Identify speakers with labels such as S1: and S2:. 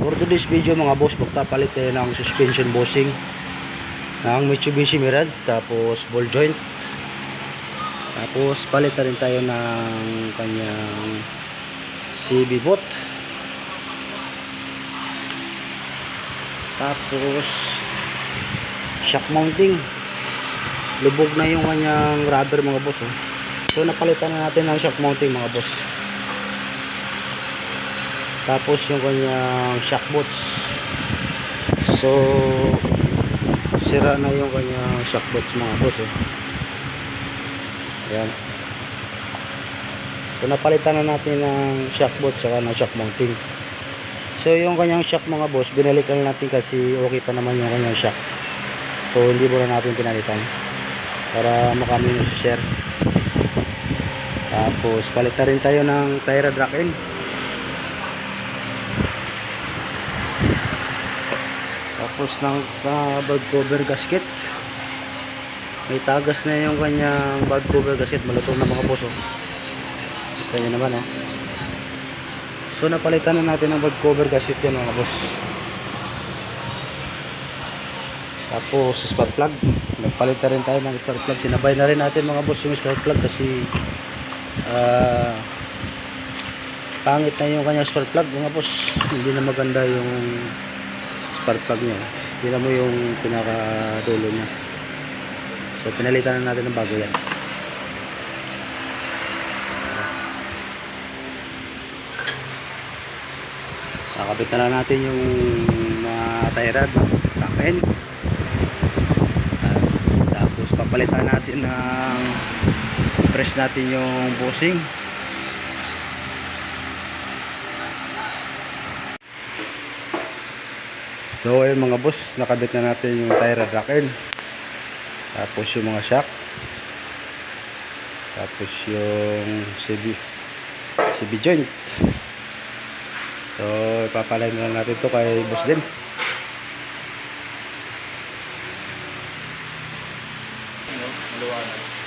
S1: For today's video mga boss, magpapalit tayo ng suspension bossing ng Mitsubishi Mirage tapos ball joint. Tapos palit na rin tayo ng kanyang CB bot. Tapos shock mounting. Lubog na yung kanyang rubber mga boss. Oh. So napalitan na natin ng shock mounting mga boss. Tapos yung kanyang shock boots. So sira na yung kanyang shock boots mga boss. Oh. Ayan. So napalitan na natin ng shock boots saka ng shock mounting. So yung kanyang shock mga boss, binalikan natin kasi okay pa naman yung kanyang shock. So hindi muna natin pinalitan para makami yung share. Tapos palit na rin tayo ng tire rack in. Tapos ng uh, bag cover gasket. May tagas na yung kanyang bag cover gasket. Malutong na mga. Kita nyo naman oh. So napalitan na natin ng bag cover gasket yan mga boss. Tapos spark plug. Nagpalit na rin tayo ng spark plug. Sinabay na rin natin mga boss yung spark plug kasi ah pangit na yung kanyang spark plug mga boss. Hindi na maganda yung spark plug niya. Tingnan mo yung pinaka dulo niya. So pinalitan na natin ng bago yan. Kakabit na lang natin yung mga tie rod, takin. Tapos papalitan natin ng press natin yung bushing. So ayun mga boss, nakabit na natin yung tie rod racken. Tapos yung mga shock. Tapos yung CB CB joint. So ipapalay na natin to kay boss din.
S2: Maliwanag.